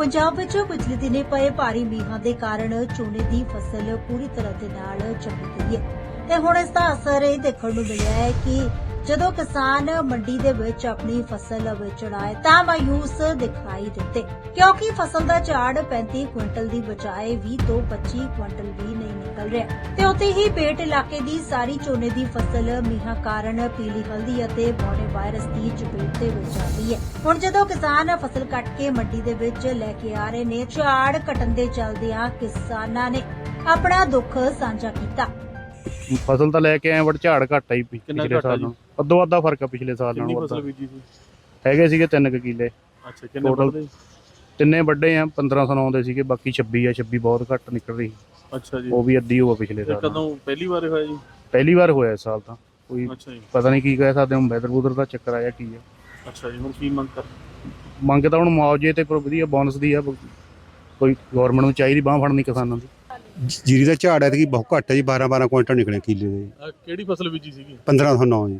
ਪੰਜਾਬ ਵਿੱਚ ਪਿਛਲੇ ਦਿਨੇ ਪਏ ਭਾਰੀ ਮੀਂਹਾਂ ਦੇ ਕਾਰਨ ਝੋਨੇ ਦੀ ਫਸਲ ਪੂਰੀ ਤਰ੍ਹਾਂ ਦੇ ਨਾਲ ਝੰਡੀ ਗਈ ਹੈ। ਤੇ ਹੁਣ ਇਸ ਦਾ ਅਸਰ ਇਹ ਦੇਖਣ ਨੂੰ ਮਿਲਿਆ ਹੈ ਕਿ ਜਦੋਂ ਕਿਸਾਨ ਮੰਡੀ ਦੇ ਵਿੱਚ ਆਪਣੀ ਫਸਲ ਵੇਚਣ ਆਏ ਤਾਂ ਮਾਯੂਸ ਦਿਖਾਈ ਦਿੱਤੇ। ਕਿਉਂਕਿ ਫਸਲ ਦਾ ਝਾੜ 35 ਕੁਇੰਟਲ ਦੀ ਬਜਾਏ 20 ਤੋਂ 25 ਕੁਇੰਟਲ ਵੀ ਨਹੀਂ ਨਿਕਲ ਰਿਹਾ। ਤੇ ਉੱਥੇ ਹੀ ਪੇਟ ਇਲਾਕੇ ਦੀ ਸਾਰੀ ਝੋਨੇ ਦੀ ਫਸਲ ਮੀਂਹਾਂ ਕਾਰਨ ਪੀਲੀ ਹਲਦੀ ਅਤੇ ਬੌਣੇ ਵਾਇਰਸ ਦੀ ਚਪੇਟ ਦੇ ਵਿੱਚ ਆ ਗਈ ਹੈ। ਹੁਣ ਜਦੋਂ ਕਿਸਾਨ ਫਸਲ ਕੱਟ ਕੇ ਮੰਡੀ ਦੇ ਵਿੱਚ ਲੈ ਕੇ ਆ ਰਹੇ ਨੇ ਝਾੜ ਕੱਟਣ ਦੇ ਚੱਲਦਿਆਂ ਕਿਸਾਨਾਂ ਨੇ ਆਪਣਾ ਦੁੱਖ ਸਾਂਝਾ ਕੀਤਾ। ਫਸਲ ਤਾਂ ਲੈ ਕੇ ਆਏ ਬਟ ਝਾੜ ਘੱਟ ਕਿੰਨਾ ਪਿਛਲੇ ਸਾਲ ਜੀ? ਅੱਧੋ ਅੱਧਾ ਫ਼ਰਕ ਆ ਪਿਛਲੇ ਸਾਲ ਕਿੰਨੀ ਨਾਲੋਂ ਫਸਲ। ਬੀਜੀ ਸੀ? ਹੈਗੇ ਸੀਗੇ 3 ਕਿੱਲੇ। ਅੱਛਾ ਕਿੰਨੇ Total- ਵੱਢਦੇ? ਤਿੰਨੇ ਵੱਡੇ ਆ 1500 ਆਉਂਦੇ ਸੀਗੇ ਬਾਕੀ 26 ਆ 26 ਬਹੁਤ ਘੱਟ ਨਿਕਲ ਰਹੀ। ਅੱਛਾ ਜੀ। ਉਹ ਵੀ ਅੱਧੀ ਹੋਆ ਪਿਛਲੇ ਇਹ ਸਾਲ ਨਾਲੋਂ। ਕਦੋਂ ਪਹਿਲੀ ਵਾਰ ਹੋਇਆ ਜੀ? ਪਹਿਲੀ ਵਾਰ ਹੋਇਆ ਇਸ ਸਾਲ ਤਾਂ। ਕੋਈ ਅੱਛਾ ਜੀ। ਪਤਾ ਨਹੀਂ ਕੀ ਕਹਿ ਸਕਦੇ ਹਾਂ ਵੈਦਰ ਵੂਦਰ ਦਾ ਚੱਕਰ ਆਇਆ ਕੀ ਆ। ਅੱਛਾ ਜੀ ਹੁਣ ਕੀ ਮੰਗ ਕਰ ਮੰਗ ਤਾਂ ਹੁਣ ਮੁਆਵਜ਼ੇ ਤੇ ਪਰ ਵਧੀਆ ਬੋਨਸ ਦੀ ਆ ਕੋਈ ਗਵਰਨਮੈਂਟ ਨੂੰ ਚਾਹੀਦੀ ਬਾਹ ਫੜਨੀ ਕਿਸਾਨਾਂ ਦੀ। ਜੀਰੀ ਦਾ ਝਾੜ ਐਤਕੀ ਬਹੁਤ ਘੱਟ ਹੈ ਜੀ 12 12 ਕੁਇੰਟਲ ਨਿਕਲੇ ਕਿੱਲੇ ਦੇ। ਅਹ ਕਿਹੜੀ ਫਸਲ ਬੀਜੀ ਸੀਗੀ? 1509 ਜੀ।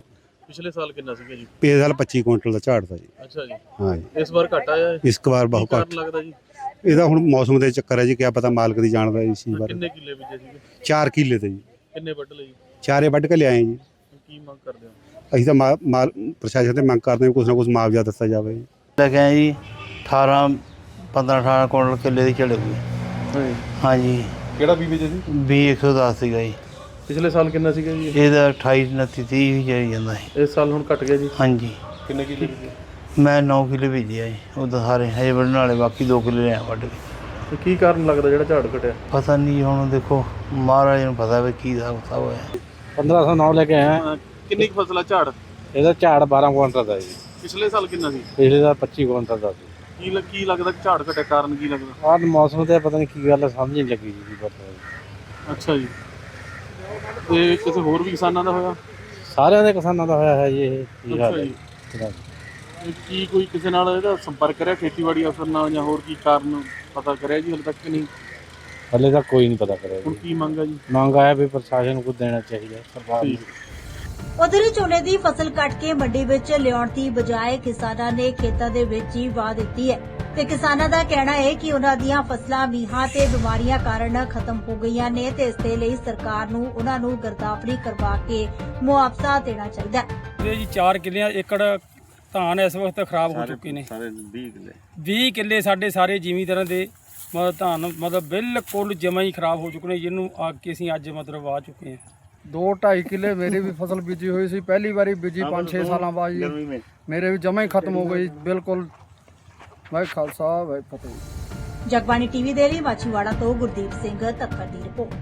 ਪਿਛਲੇ ਸਾਲ ਕਿੰਨਾ ਸੀਗਾ ਜੀ? ਪਿਛਲੇ ਸਾਲ 25 ਕੁਇੰਟਲ ਦਾ ਝਾੜ ਤਾ ਜੀ। ਅੱਛਾ ਜੀ। ਹਾਂ ਜੀ। ਇਸ ਵਾਰ ਘਟ ਆਇਆ ਹੈ ਇਸ ਵਾਰ ਬਹੁਤ ਘੱਟ। ਲੱਗਦਾ ਜੀ? ਇਹਦਾ ਹੁਣ ਮੌਸਮ ਦੇ ਚੱਕਰ ਹੈ ਜੀ ਕਿਆ ਪਤਾ ਮਾਲਕ ਦੀ ਜਾਣਦਾ ਇਸ ਬਾਰੇ ਕਿੰਨੇ ਕਿੱਲੇ ਬੀਜੇ ਸੀਗੇ? 4 ਕਿੱਲੇ ਤੇ ਜੀ। ਕਿੰਨੇ ਵੱਢ ਲਏ ਜੀ? ਚਾਰੇ ਵੱਢ ਕੇ ਲਿਆਏ ਜੀ। ਕੀ ਮੰਗ ਕਰਦੇ ਹੋ? ਅਸੀਂ ਤਾਂ ਮਾ- ਮਾਲ ਪ੍ਰਸ਼ਾਸਨ ਤੇ ਮੰਗ ਕਰਦੇ ਹਾਂ ਕੁਛ ਨਾ ਕੁਛ ਮੁਆਵਜ਼ਾ ਦਿੱਤਾ ਜਾਵੇ। ਜੀ ਲੈ ਕੇ ਆਏ ਜੀ 18 15 18 ਕੁਇੰਟਲ ਕਿੱਲੇ ਦੀ ਝੜੇ ਹੋਏ ਹਾਂਜੀ ਕਿਹੜਾ ਬੀ ਬੀਜੇ ਸੀ ਵੀ 110 ਸੀਗਾ ਜੀ। ਪਿਛਲੇ ਸਾਲ ਕਿੰਨਾ ਸੀਗਾ ਜੀ? ਇਹਦਾ 28 29 30 ਹੀ ਜਾਈ ਜਾਂਦਾ ਹੈ ਇਸ ਸਾਲ ਹੁਣ ਘਟ ਗਿਆ ਜੀ? ਹਾਂਜੀ। ਕਿੰਨੇ ਕਿੱਲੇ ਬੀਜੇ ਮੈਂ 9 ਕਿੱਲੇ ਭੇਜਿਆ ਜੀ। ਉਹਦਾ ਸਾਰੇ ਹਜੇ ਵੱਢਣ ਵਾਲੇ ਬਾਕੀ 2 ਕਿੱਲੇ ਲਿਆ ਵੱਢ ਕੇ। ਤੇ ਕੀ ਕਾਰਨ ਲੱਗਦਾ ਜਿਹੜਾ ਝਾੜ ਘਟਿਆ? ਪਤਾ ਨਹੀਂ ਹੁਣ ਦੇਖੋ ਮਹਾਰਾਜ ਨੂੰ ਪਤਾ ਵੀ ਕੀ ਹਿਸਾਬ ਕਿਤਾਬ ਹੋਇਆ। 1509 ਲੈ ਕੇ ਹਾਂ ਕਿੰਨੀ ਕੁ ਫਸਲ ਆ ਝਾੜ? ਇਹਦਾ ਝਾੜ 12 ਕੁਇੰਟਲ ਦਾ ਜੀ। ਪਿਛਲੇ ਸਾਲ ਕਿੰਨਾ ਸੀ? ਪਿਛਲੇ ਦਾ 25 ਕੁਇੰਟਲ ਦਾ ਸੀ। ਕੀ ਲੱਗ- ਕੀ ਲੱਗਦਾ ਕਿ ਝਾੜ ਘਟਿਆ? ਕਾਰਨ ਕੀ ਲੱਗਦਾ? ਆਹ ਮੌਸਮ ਤੇ ਪਤਾ ਨਹੀਂ ਕੀ ਗੱਲ ਸਮਝ ਨਹੀਂ ਲੱਗੀ ਜੀ ਪਤਾ ਅੱਛਾ ਜੀ। ਤੇ ਕਿਸੇ ਹੋਰ ਵੀ ਕਿਸਾਨਾਂ ਦਾ ਹੋਇਆ? ਸਾਰਿਆਂ ਦੇ ਕਿਸਾਨਾਂ ਦਾ ਹੋਇਆ ਹੈ ਜੀ ਇਹ ਕੀ ਹਾਲ ਅੱਛਾ ਹੈ। ਜੀ। ਜੀ ਤੇ ਕੀ ਕੋਈ ਕਿਸੇ ਨਾਲ ਇਹਦਾ ਸੰਪਰਕ ਕਰਿਆ ਖੇਤੀਬਾੜੀ ਅਫਸਰ ਨਾਲ ਜਾਂ ਹੋਰ ਕੀ ਕਾਰਨ ਪਤਾ ਕਰਿਆ ਜੀ ਹਲੇ ਤੱਕ ਕਿ ਨਹੀਂ? ਹਲੇ ਤਾਂ ਕੋਈ ਨਹੀਂ ਪਤਾ ਕਰਿਆ ਹੁਣ ਜੀ ਕੀ ਮੰਗ ਆ ਜੀ? ਮੰਗ ਆਇਆ ਵੀ ਪ੍ਰਸ਼ਾਸਨ ਨੂੰ ਕੁਝ ਦੇਣਾ ਚਾਹੀਦਾ ਸਰਕਾਰ ਨੂੰ। ਠੀਕ। ਉਧਰ ਝੋਨੇ ਦੀ ਫਸਲ ਕੱਟ ਕੇ ਮੰਡੀ ਵਿੱਚ ਲਿਆਉਣ ਦੀ ਬਜਾਏ ਕਿਸਾਨਾਂ ਨੇ ਖੇਤਾਂ ਦੇ ਵਿੱਚ ਹੀ ਵਾਹ ਦਿੱਤੀ ਹੈ। ਤੇ ਕਿਸਾਨਾਂ ਦਾ ਕਹਿਣਾ ਹੈ ਕਿ ਉਹਨਾਂ ਦੀਆਂ ਫਸਲਾਂ ਮੀਂਹਾਂ ਤੇ ਬਿਮਾਰੀਆਂ ਕਾਰਨ ਖਤਮ ਹੋ ਗਈਆਂ ਨੇ ਤੇ ਇਸ ਦੇ ਲਈ ਸਰਕਾਰ ਨੂੰ ਉਹਨਾਂ ਨੂੰ ਗਰਦਾਫਰੀ ਕਰਵਾ ਕੇ ਮੁਆਵਜ਼ਾ ਦੇਣਾ ਚਾਹੀਦਾ ਹੈ। ਇਹ ਜੀ 4 ਕਿੱਲਿਆਂ ਏਕੜ ਧਾਨ ਇਸ ਵਕਤ ਖਰਾਬ ਹੋ ਚੁੱਕੇ ਨੇ। ਸਾਰੇ 20 ਕਿੱਲੇ। 20 ਕਿੱਲੇ ਸਾਡੇ ਸਾਰੇ ਜ਼ਿਮੀਂਦਾਰਾਂ ਦੇ ਮਤਲਬ ਧਾਨ ਮਤਲਬ ਬਿਲਕੁਲ ਜਮਾ ਹੀ ਖਰਾਬ ਹੋ ਚੁੱਕੇ ਨੇ ਜਿਹਨੂੰ ਆ ਕੇ ਅਸੀਂ ਅੱਜ ਮਤਲਬ ਵਾਹ ਚੁੱਕੇ ਹਾਂ। ਦੋ ਢਾਈ ਕਿੱਲੇ ਮੇਰੀ ਵੀ ਫਸਲ ਬੀਜੀ ਹੋਈ ਸੀ ਪਹਿਲੀ ਵਾਰੀ ਬੀਜੀ 5-6 ਸਾਲਾਂ ਬਾਅਦ ਜੀ। ਮੇਰੇ ਵੀ ਜਮਾ ਹੀ ਖਤਮ ਹੋ ਗਈ ਬਿਲਕੁਲ ਵਾਹਿ ਖਾਲਸਾ, ਵਾਹਿ ਫਤਿਹ। ਜਗਬਾਣੀ ਟੀਵੀ ਦੇ ਲਈ ਮਾਛੀਵਾੜਾ ਤੋਂ ਗੁਰਦੀਪ ਸਿੰਘ ਤੱਕਰ ਦੀ ਰਿਪੋਰਟ।